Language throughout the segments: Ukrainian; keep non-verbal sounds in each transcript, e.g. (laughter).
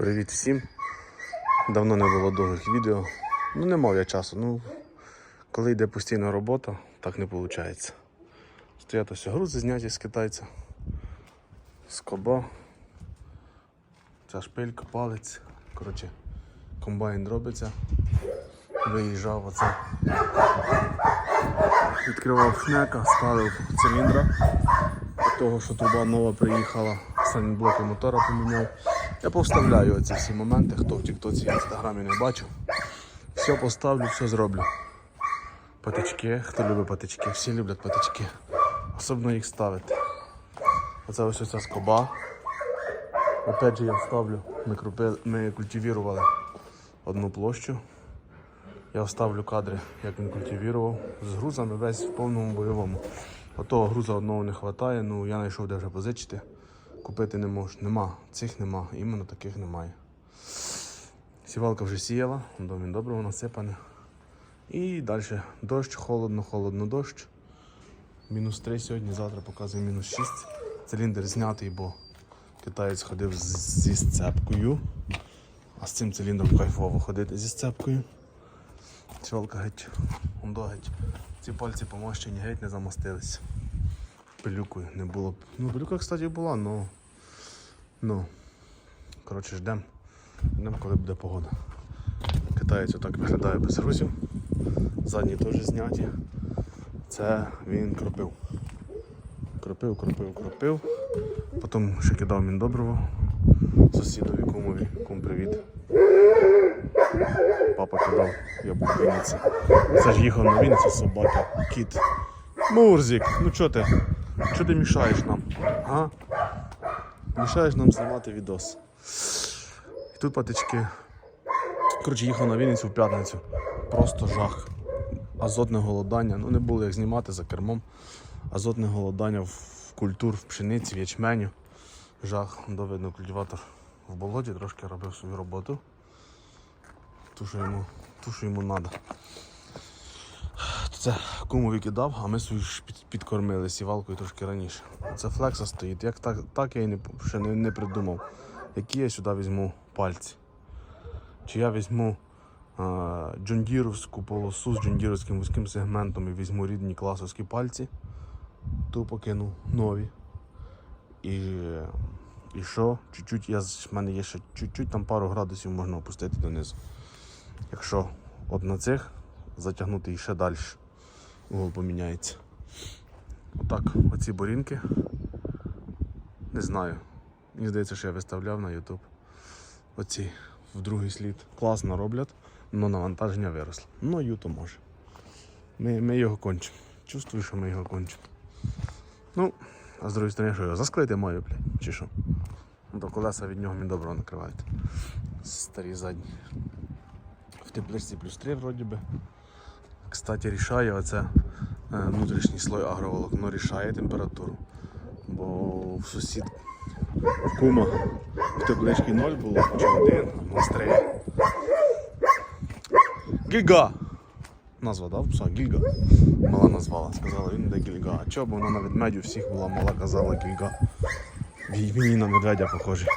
Привіт всім. Давно не було довгих відео. Ну не мав я часу. Ну, коли йде постійна робота, так не виходить. Стоять ось грузи зняті з китайця. Скоба. Ця шпилька, палець. Коротше, комбайн робиться. Виїжджав оце. Відкривав шнека, ставив циліндра. Того, що труба нова приїхала, самі мотора поміняв. Я повставляю оці всі моменти, хто в Тіктоці і інстаграмі не бачив. Все поставлю, все зроблю. Патички, хто любить патички, всі люблять патички. Особливо їх ставити. Оце ось ця скоба. Опять же я вставлю. Ми, крупи, ми культивірували одну площу. Я вставлю кадри, як він культивірував. З грузами весь в повному бойовому. Отого груза одного не вистачає, ну я знайшов де вже позичити. Купити не можу. Нема. Цих нема. Іменно таких немає. Сівалка вже сіяла, домін доброго насипане. І далі дощ, холодно, холодно дощ. Мінус 3 сьогодні, завтра показує мінус 6. Циліндр знятий, бо китаєць ходив зі сцепкою. А з цим циліндром кайфово ходити зі сцепкою. Сівалка геть, геть. Ці пальці помощені геть не замостились. Пилюкою не було. б. Ну, пилюка, кстати, була, но. Ну. Коротше, ждемо. Ждемо, коли буде погода. Китаєць отак виглядає без грузів. Задні теж зняті. Це він кропив. Кропив, кропив, кропив. Потім ще кидав міндобриво сусідові кумові. Кум привіт. Папа кидав, я був в Вінниці. Це ж їхав на Вінниці собака, кіт. Мурзик, ну чо ти? Чо ти мішаєш нам? А? Мішаєш нам знімати відос. І тут патички. Коротше, їхав на Вінницю в п'ятницю. Просто жах. Азотне голодання. Ну не було як знімати за кермом. Азотне голодання в культур, в пшениці, в ячменю. Жах, доведено культиватор в болоті, трошки робив свою роботу. Ту, що ту, що йому треба. Це кумові кидав, а ми свою підкормили сівалкою трошки раніше. Це флекса стоїть. Як так, так я і не, ще не, не придумав. Які я сюди візьму пальці. Чи я візьму а, джондіровську полосу з джондіровським вузьким сегментом і візьму рідні класовські пальці, ту покину нові. І, і що? Чуть-чуть я, в мене є ще чуть-чуть, там пару градусів можна опустити донизу. Якщо от на цих затягнути і ще далі, угол поміняється. Отак, оці борінки. Не знаю. Мені здається, що я виставляв на YouTube. Оці в другий слід. Класно роблять, але навантаження виросло. Ну, Юто може. Ми, ми його кончимо. Чувствую, що ми його кончимо. Ну, а з другої сторони, що його засклити маю, блядь, чи що? То колеса від нього мені добре накривають. Старі задні. В тепличці плюс 3 вроді би. Кстати, рішає оце е, внутрішній слой агроволокно рішає температуру. Бо в сусід в кума в тепличці 0 було, чи один, а нас 3. Гільга! Назва дав пса Гільга. Мала назвала, сказала, він де Гільга. А чого, бо вона на ведмедю всіх була, мала казала Гільга. Мені на медведя похожий.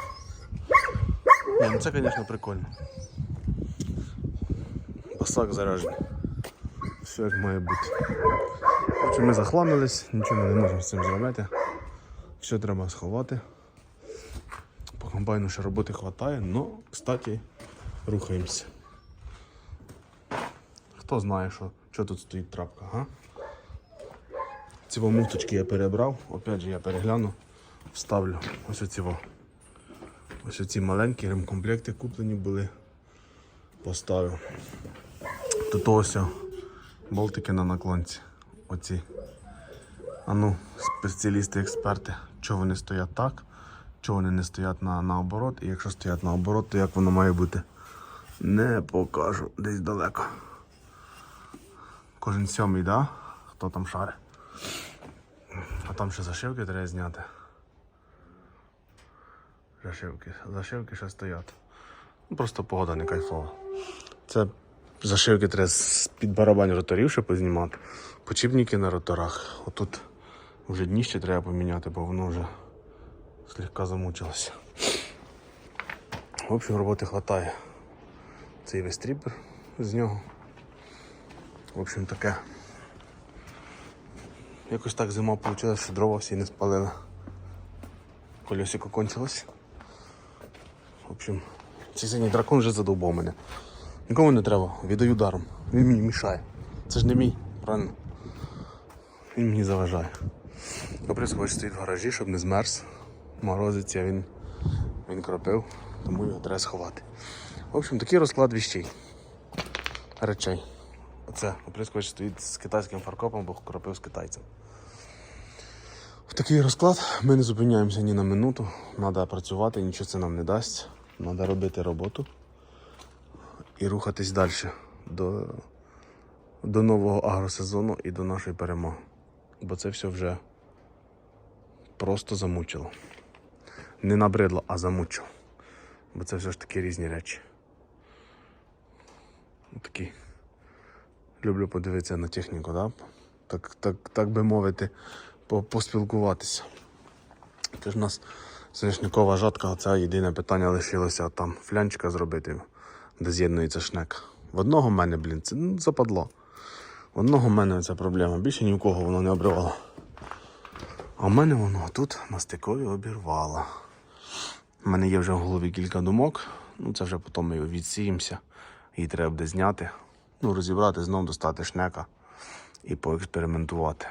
Ні, ну це, звісно, прикольно. Пасак заряджений. Все як має бути. Коротше, ми захламились, нічого ми не можемо з цим зробити. Все треба сховати. По комбайну ще роботи вистачає, але, кстати, рухаємося. Хто знає, що, що тут стоїть трапка, га? Ці муфточки я перебрав, опять же я перегляну, вставлю ось оці. Ось оці маленькі ремкомплекти куплені були. Поставив. Тут ось болтики на наклонці. Оці. А ну, спеціалісти, експерти, чого вони стоять так, чого вони не стоять на, наоборот, і якщо стоять наоборот, то як воно має бути? Не покажу десь далеко. Кожен сьомий, да? Хто там шаре? А там ще зашивки треба зняти. Зашивки. Зашивки ще стоять. Ну, просто погода не кайфова. Це зашивки треба з під барабань роторів ще познімати. Почіпники на роторах. Отут вже дніще треба поміняти, бо воно вже слегка замучилося. В общем, роботи вистачає. Цей весь тріпер з нього. В общем, таке. Якось так зима вийшла, що дрова всі не спалили. Колесико кончилось. В общем, цей синій дракон вже задовбав мене. Нікому не треба, віддаю даром. Він мені мішає. Це ж не мій, правильно? Він мені заважає. Оприскувач стоїть в гаражі, щоб не змерз. Морозиться, він, він кропив, тому його треба сховати. В общем, такий розклад віщей. Речей. Оце оприскувач стоїть з китайським фаркопом, бо кропив з китайцем. В такий розклад ми не зупиняємося ні на минуту. Треба працювати, нічого це нам не дасть. Треба робити роботу і рухатись далі до, до нового агросезону і до нашої перемоги. Бо це все вже просто замучило. Не набридло, а замучило. Бо це все ж таки різні речі. Такі. Люблю подивитися на техніку, да? так, так, так би мовити, по- поспілкуватися. Це ж у нас соняшникова жатка, оце єдине питання лишилося там флянчика зробити, де з'єднується шнек. В одного в мене, блін, це ну, западло. В одного в мене ця проблема. Більше ні в кого воно не обривало. А в мене воно тут на стикові обірвало. У мене є вже в голові кілька думок. Ну це вже потім ми відсіємося. Її треба буде зняти. Ну, розібрати, знову достати шнека і поекспериментувати.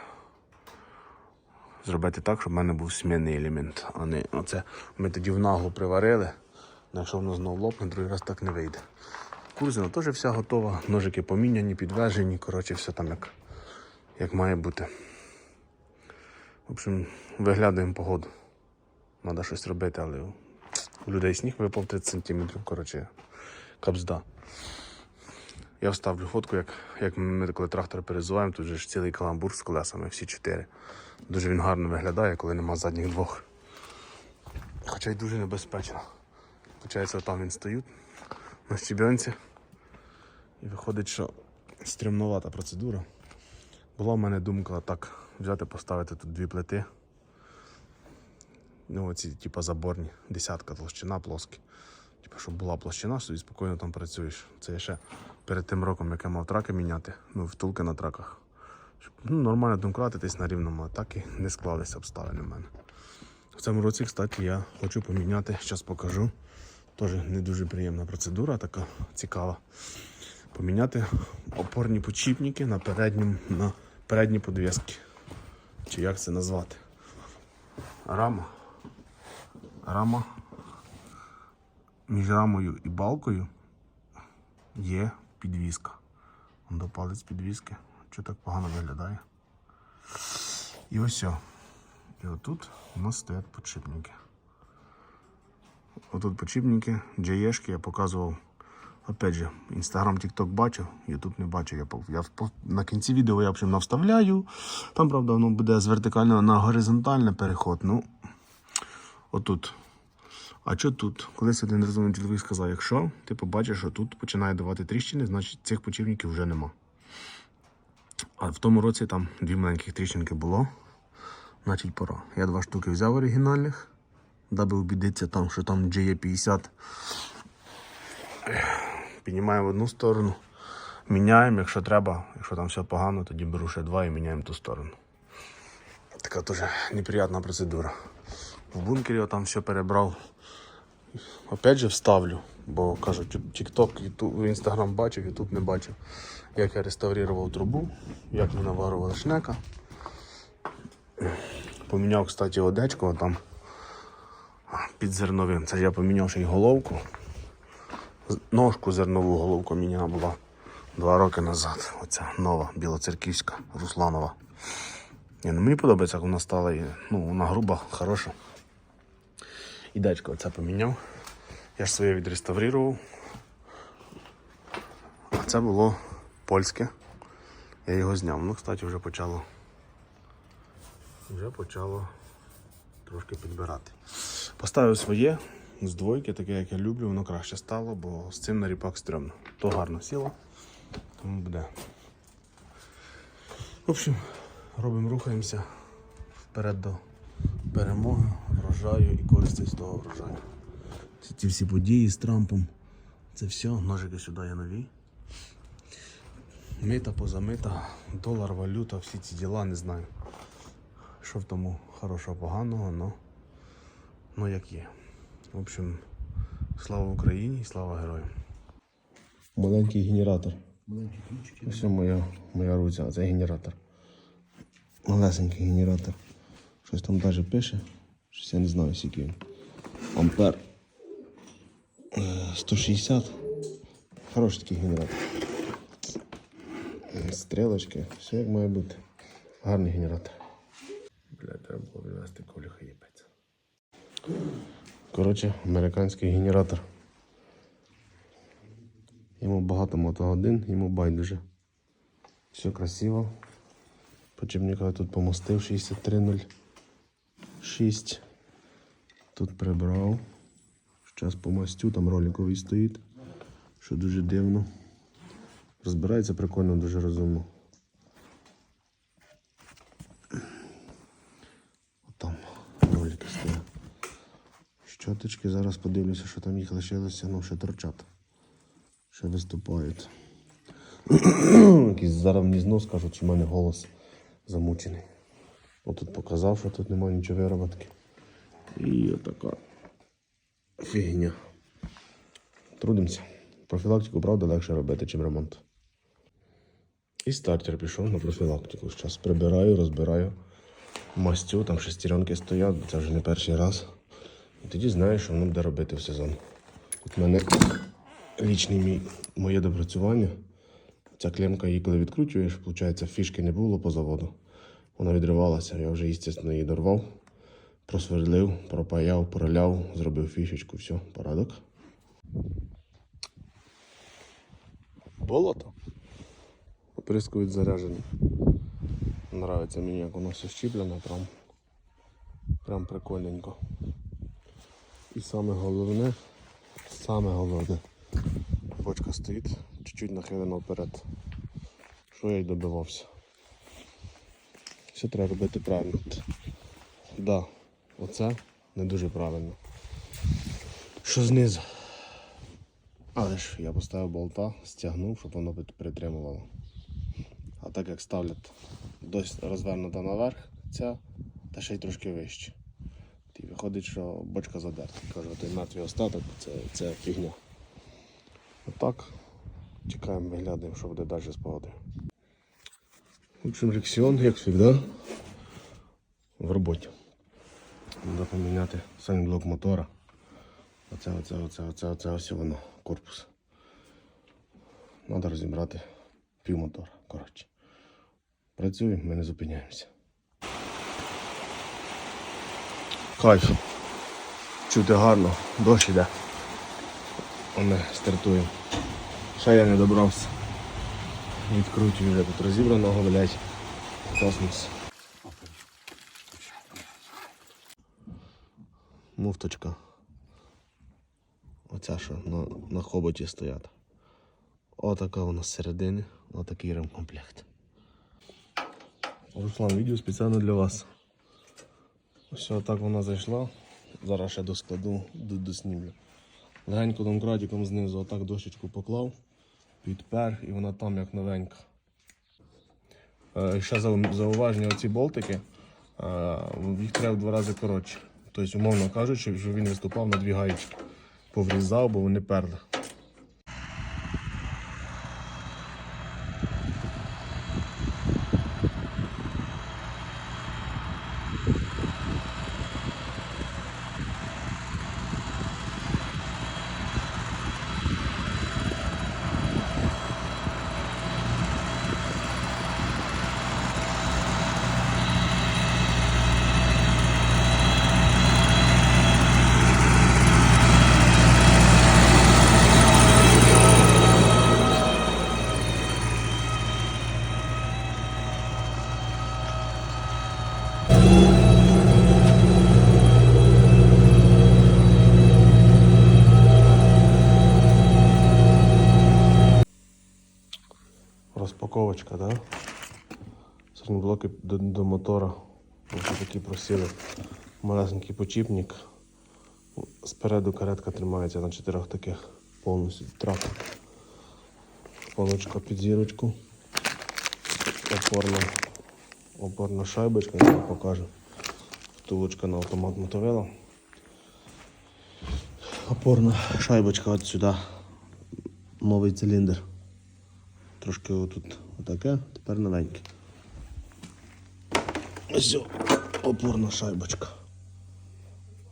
Зробити так, щоб в мене був смінний елемент, а не оце ми тоді в наглу приварили. Якщо воно знову лопне, другий раз так не вийде. Курзина теж вся готова, ножики поміняні, підвежені, коротше, все там як, як має бути. В общем, виглядаємо погоду. Треба щось робити, але у людей сніг випав 30 сантиметрів, коротше, капзда. Я вставлю фотку, як, як ми коли трактор перезуваємо, тут же ж цілий каламбур з колесами, всі чотири. Дуже він гарно виглядає, коли нема задніх двох. Хоча й дуже небезпечно. Получається, там він стоїть на щебенці. І виходить, що стрімнувата процедура. Була в мене думка так взяти, поставити тут дві плити. Ну, оці, типа заборні, десятка толщина плоскі. Типа, щоб була площина, собі спокійно там працюєш. Це я ще перед тим роком, як я мав траки міняти, ну, втулки на траках. Щоб ну, нормально домкратитись на рівному, а так і не склалися обставини в мене. В цьому році, кстати, я хочу поміняти, зараз покажу. Теж не дуже приємна процедура, така цікава. Поміняти опорні почіпники на, переднім, на передні подвіски. Чи як це назвати? Рама. Рама між рамою і балкою є підвіска. До палець підвіски. Що так погано виглядає. І ось. І отут у нас стоять подшипники. Отут подшипники, джеєшки я показував. Опять же, Інстаграм, Тікток бачив, Ютуб не бачив. Я, я на кінці відео я в общем, навставляю. Там, правда, воно буде з вертикального на горизонтальний переход. Ну, отут. А що тут? Колись один розумний чоловік сказав, якщо ти побачиш, що тут починає давати тріщини, значить цих почівників вже нема. А в тому році там дві маленьких тріщинки було. Значить пора. Я два штуки взяв оригінальних, даби убідитися там, що там GE50. Піднімаємо в одну сторону, міняємо, якщо треба, якщо там все погано, тоді беру ще два і міняємо ту сторону. Така теж неприятна процедура. В бункері я там все перебрав. Опять же вставлю, бо кажуть, TikTok, Instagram бачив, YouTube не бачив, як я реставрував трубу, як ми наварували шнека. Поміняв, кстати, одечко там під зерновим. Це я поміняв ще й головку. Ножку зернову головку міняла була два роки назад. Оця нова білоцерківська Русланова. Ні, ну мені подобається, як вона стала. Ну, вона груба, хороша. І дечко оце поміняв. Я ж своє відреставрував. А це було польське. Я його зняв. Ну, кстати, вже почало. Вже почало трошки підбирати. Поставив своє з двойки, таке, як я люблю, воно краще стало, бо з цим на ріпак стрьомно. То гарно сіло, тому буде. В общем, робимо, рухаємося вперед до перемоги, врожаю і користуюсь того врожаю. Ці, ці всі події з Трампом. Це все, ножики сюди є нові. Мита позамита, долар, валюта, всі ці діла, не знаю. Що в тому хорошого, поганого, но, ну як є. В общем, слава Україні і слава героям. Маленький генератор. Маленький ключик. Ось моя, моя руця, це генератор. Малесенький генератор. Щось там навіть пише. Щось я не знаю, скільки він. Ампер. Е, 160. Хороший такий генератор. Е, Стрілочки, все як має бути. Гарний генератор. Коротше, американський генератор. Йому багато мотогодин, йому байдуже. Все красиво. Почебника тут помостив 6306. Тут прибрав. Зараз помастю, там роликовий стоїть. Що дуже дивно. Розбирається прикольно, дуже розумно. Щоточки, зараз подивлюся, що там їх лишилося, ну ще торчать. Ще виступають. (clears throat) Зараз мені знов скажуть, що в мене голос замучений. Отут показав, що тут немає нічого вироботки. І отака фігня. Трудимося. Профілактику, правда, легше робити, чим ремонт. І стартер пішов на профілактику. Зараз прибираю, розбираю мастю, там шестеренки стоять, бо це вже не перший раз. І тоді знаєш, що воно буде робити в сезон. Тут в мене мій, моє допрацювання. Ця клемка її коли відкручуєш, виходить, фішки не було по заводу. Вона відривалася. Я вже, звісно, її дорвав, просверлив, пропаяв, проляв, зробив фішечку, все, порядок. Болото. Оприскують заряджені. Нравиться мені, як воно все щіплене, прям, прям прикольненько. Саме головне, саме головне, бочка стоїть чуть-чуть нахилена вперед. Що я й добивався. Все треба робити правильно. Да, оце не дуже правильно. Що знизу? Але ж я поставив болта, стягнув, щоб воно притримувало. А так як ставлять дось розвернута наверх, ця, та ще й трошки вище. Виходить, що бочка задерта. Кажу, той мертвий остаток це, це фігня. Отак. Чекаємо, виглядаємо, що буде далі з погодою. В общем, лексіон, як завжди, в роботі. Треба поміняти сам блок мотора. Оце, оце, оце, оце, оце ось воно, корпус. Треба розібрати півмотора. Коротше. Працюємо, ми не зупиняємося. Кайф. Чути гарно, дощ іде. Ми стартуємо. Ще я не добрався. Відкрутую вже тут розібраного, блядь. Космос. Муфточка. Оця що на, на хоботі стоять. Отака вона з середини, отакий ремкомплект. Руслан, відео спеціально для вас. Ось так вона зайшла. Зараз ще до складу до- доснімлю. Легенько домкратиком знизу отак дощечку поклав, підпер і вона там як новенька. Е, Ще зауваження оці болтики, е, їх треба в два рази коротше. Тобто, умовно кажучи, що він виступав на дві гаєчки. Поврізав, бо вони перли. Розпаковочка, да? Сьогодні блоки до, до мотора. Ось такі просили. Малесенький почіпник. Спереду каретка тримається на чотирьох таких повністю траках. Полочка під зірочку. Опорна, опорна шайбочка, я вам покажу. Втулочка на автомат мотовила. Опорна шайбочка от сюди. Новий циліндр. Трошки отут отаке, тепер новеньке. Ось опорна шайбочка.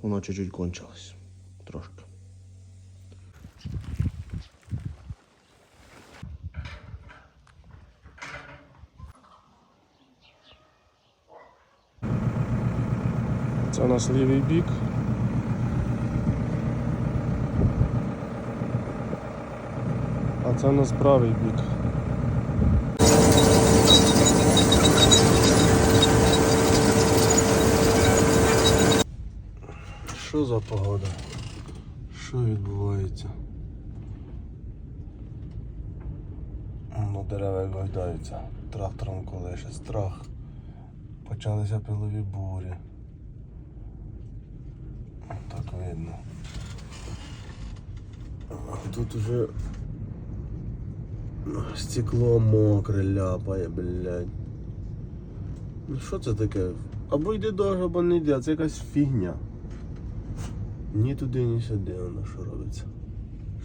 Вона чуть-чуть кончилась. Трошки. Це у нас лівий бік. А це у нас правий бік. Що за погода? Що відбувається? Ну, дерева гойдаються. Трактором колише страх. Почалися пилові бурі. Так видно. Тут уже стекло мокре ляпає, блядь. Ну що це таке? Або йде дощ, або не йде, це якась фігня. Ні туди, ні сюди, воно що робиться.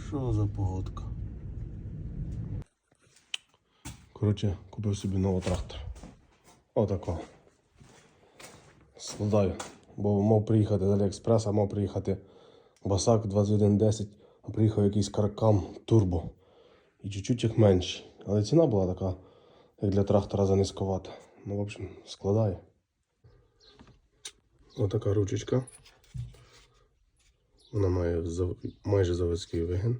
Що за погодка? Коротше, купив собі новий трактор. Отако. Складаю. Бо мав приїхати з Аліекспреса, мав приїхати Басак 2110, а приїхав якийсь каркам турбо. І чуть-чуть їх менший. Але ціна була така, як для трактора занизьковата. Ну, в общем, складаю. Отака ручечка. Вона має зав- майже заводський вигін.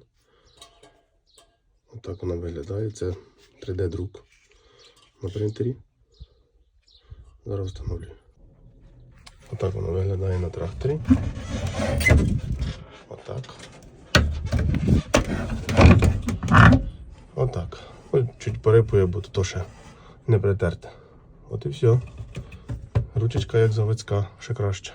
Отак вона виглядає. Це 3D-друк на принтері. Зараз встановлю. Отак воно виглядає на тракторі. Отак. Отак. Ось чуть порипує, бо тут ще не притерте. От і все. Ручечка як заводська, ще краще.